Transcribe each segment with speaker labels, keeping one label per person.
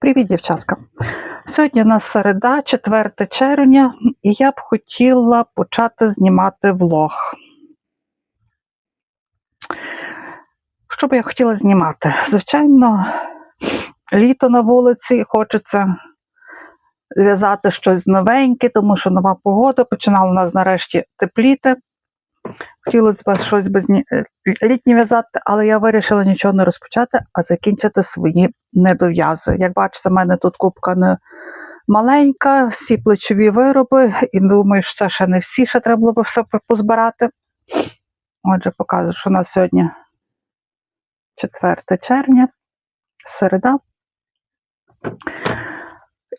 Speaker 1: Привіт, дівчатка! Сьогодні у нас середа, 4 червня, і я б хотіла почати знімати влог. Що би я хотіла знімати? Звичайно, літо на вулиці, хочеться зв'язати щось новеньке, тому що нова погода починала у нас нарешті тепліти. Хотілося б щось без літнє в'язати, але я вирішила нічого не розпочати, а закінчити свої недов'язи. Як бачите, в мене тут кубка не маленька, всі плечові вироби, і думаю, що це ще не всі, ще треба було б все позбирати. Отже, показую, що у нас сьогодні 4 червня, середа.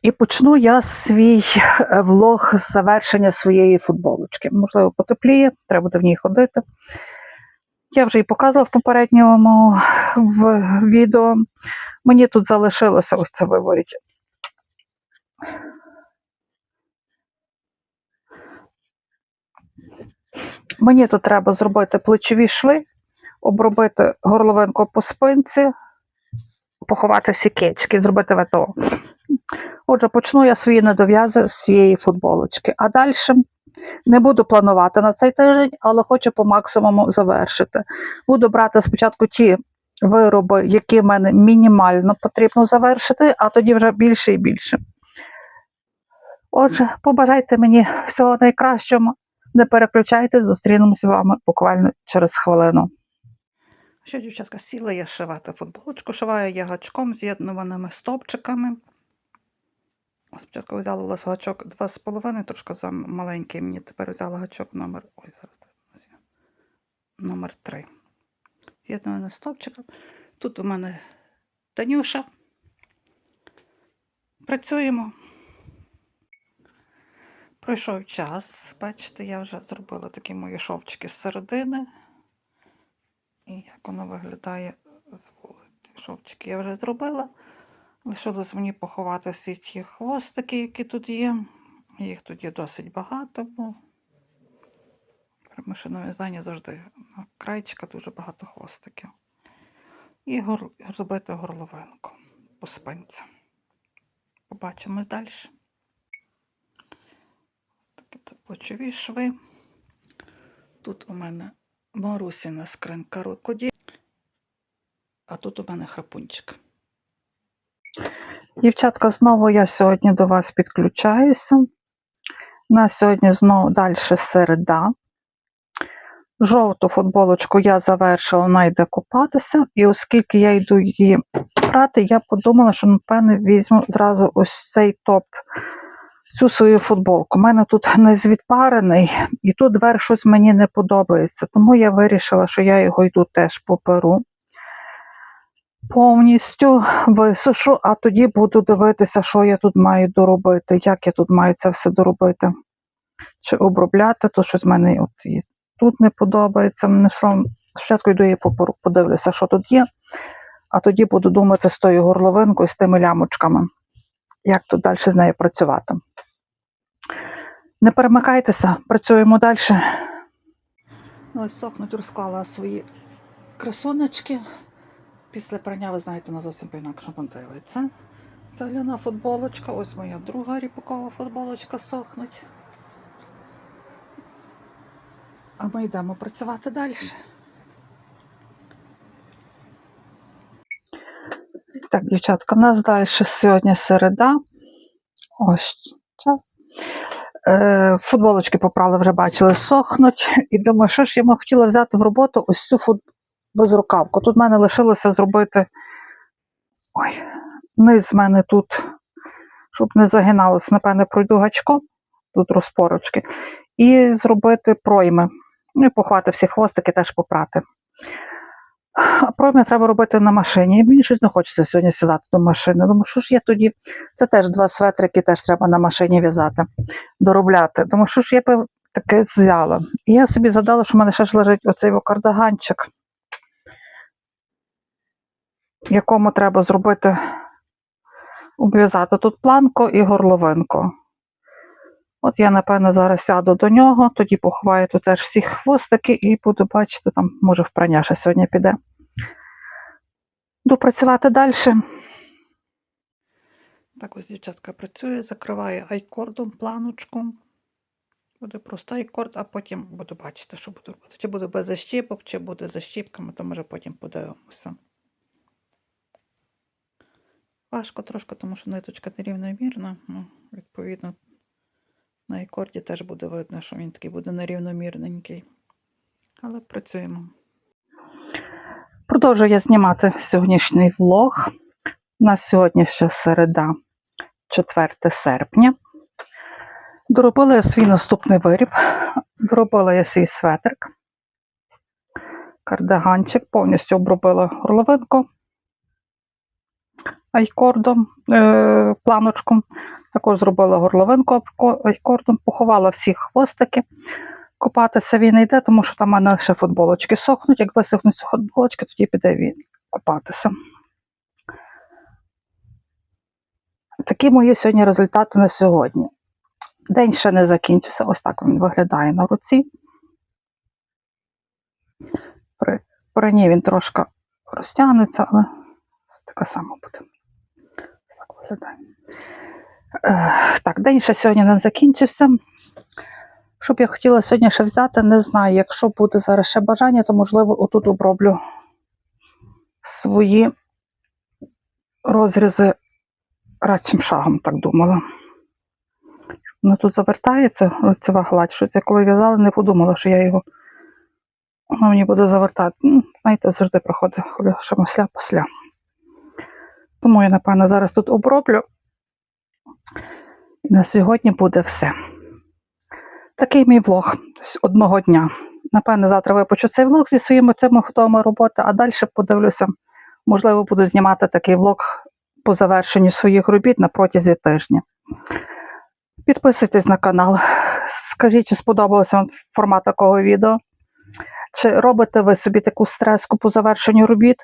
Speaker 1: І почну я свій е, влог з завершення своєї футболочки. Можливо, потепліє, треба буде в ній ходити. Я вже і показувала в попередньому в відео. Мені тут залишилося ось це виворіть. Мені тут треба зробити плечові шви, обробити горловинку по спинці, поховати всі кички, зробити ВТО. Отже, почну я свої недов'язи з цієї футболочки. А далі не буду планувати на цей тиждень, але хочу по максимуму завершити. Буду брати спочатку ті вироби, які в мене мінімально потрібно завершити, а тоді вже більше і більше. Отже, побажайте мені всього найкращого. Не переключайтесь, зустрінемося з вами буквально через хвилину. Що, дівчатка, сіла я шивати футболочку, шиваю я гачком з'єднуваними стовпчиками. Спочатку взяла у вас гачок 2,5, трошки за маленький. Мені тепер взяла гачок номер. Ой, зараз номер 3. З'єднуваний стовпчиком. Тут у мене Танюша. Працюємо. Пройшов час. Бачите, я вже зробила такі мої шовчики з середини. І як воно виглядає з вулиці. Шовчики я вже зробила. Лишилось мені поховати всі ці хвостики, які тут є. Їх тут є досить багато, бо примушене в'язання завжди на крайчика дуже багато хвостиків. І гор... зробити горловинку по спинці. Побачимось далі. Такі це плечові шви. Тут у мене Марусіна скринка рукоді, а тут у мене храпунчик. Дівчатка, знову я сьогодні до вас підключаюся. На сьогодні знову далі середа. Жовту футболочку я завершила, вона йде купатися. І оскільки я йду її прати, я подумала, що, напевне, візьму зразу ось цей топ, цю свою футболку. У мене тут не звідпарений, і тут верх щось мені не подобається. Тому я вирішила, що я його йду теж поперу повністю висушу, а тоді буду дивитися, що я тут маю доробити, як я тут маю це все доробити. Чи обробляти, то щось в мене от і тут не подобається. Мене все, спочатку йду і подивлюся, що тут є, а тоді буду думати з тою горловинкою, з тими лямочками, як тут далі з нею працювати. Не перемикайтеся, працюємо далі. Ось сохнуть, розклала свої красоночки. Після прання, ви знаєте, вона зовсім по-інакшому дивиться. Це гляна футболочка, ось моя друга ріпакова футболочка сохнуть. А ми йдемо працювати далі. Так, дівчатка, у нас далі сьогодні середа. Ось час. Е, Футболочки попрали, вже бачили, сохнуть. І думаю, що ж я хотіла взяти в роботу ось цю футболку безрукавку. Тут в мене лишилося зробити ой, низ в мене тут, щоб не загиналося, напевне, пройду гачком, тут розпорочки, і зробити пройми. Ну і похвати всі хвостики теж попрати. А пройми треба робити на машині. І мені щось не хочеться сьогодні сідати до машини. Думаю, що ж я тоді. Це теж два светрики, теж треба на машині в'язати, доробляти. Тому що ж я таке взяла. І я собі задала, що в мене ще ж лежить оцей кардиганчик якому треба зробити, обв'язати тут планку і горловинку. От я, напевно, зараз сяду до нього, тоді поховаю тут теж всі хвостики і буду бачити, там, може, впрання ще сьогодні піде. Буду працювати далі. Так ось дівчатка працює, закриває айкордом планочку. Буде просто айкорд, а потім буду бачити, що буду робити. Чи буде без защіпок, чи буде защіпками, то може потім подивимося. Важко трошки, тому що ниточка нерівномірна. Ну, відповідно, на айкорді теж буде видно, що він такий буде нерівномірненький. Але працюємо. Продовжую я знімати сьогоднішній влог. У нас сьогодні ще середа, 4 серпня. Доробила я свій наступний виріб. Доробила я свій светрик. Кардиганчик, повністю обробила горловинку айкордом, е, планочком. Також зробила горловинку айкордом, поховала всі хвостики. Купатися він не йде, тому що там в мене ще футболочки сохнуть. Як висохнуть ці футболочки, тоді піде він купатися. Такі мої сьогодні результати на сьогодні. День ще не закінчився. Ось так він виглядає на руці. При, при ній він трошки розтягнеться, але така сама буде. Так, день ще сьогодні не закінчився. Що б я хотіла сьогодні ще взяти, не знаю. Якщо буде зараз ще бажання, то можливо отут оброблю свої розрізи радшим шагом, так думала. Воно тут завертається, лицева гладь, що це коли в'язала, не подумала, що я його воно мені буде завертати. Ну, знаєте, завжди проходить що масля після. Тому я, напевно, зараз тут оброблю. І на сьогодні буде все. Такий мій влог з одного дня. Напевно, завтра випущу цей влог зі своїми цими готовими роботи, а далі подивлюся, можливо, буду знімати такий влог по завершенню своїх робіт на протязі тижня. Підписуйтесь на канал. Скажіть, чи сподобався вам формат такого відео? Чи робите ви собі таку стреску по завершенню робіт?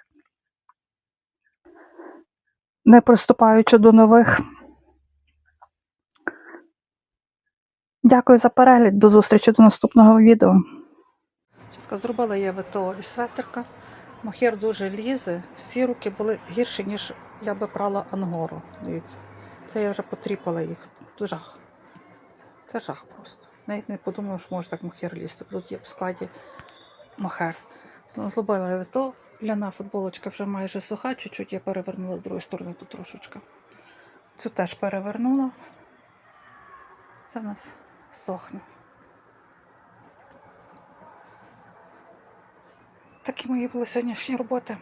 Speaker 1: Не приступаючи до нових. Дякую за перегляд. До зустрічі до наступного відео. Зробила я ВТО із светерка. Мохір дуже лізе. Всі руки були гірші, ніж я би прала ангору. Дивіться. Це я вже потріпала їх. Це жах. Це, жах просто. Навіть не подумала, що може так мохір лізти. Тут є в складі мохер. Ну, Зробила я ВТО. Ляна футболочка вже майже суха, чуть-чуть я перевернула з другої сторони тут трошечка. Цю теж перевернула. Це в нас сохне. Такі мої були сьогоднішні роботи.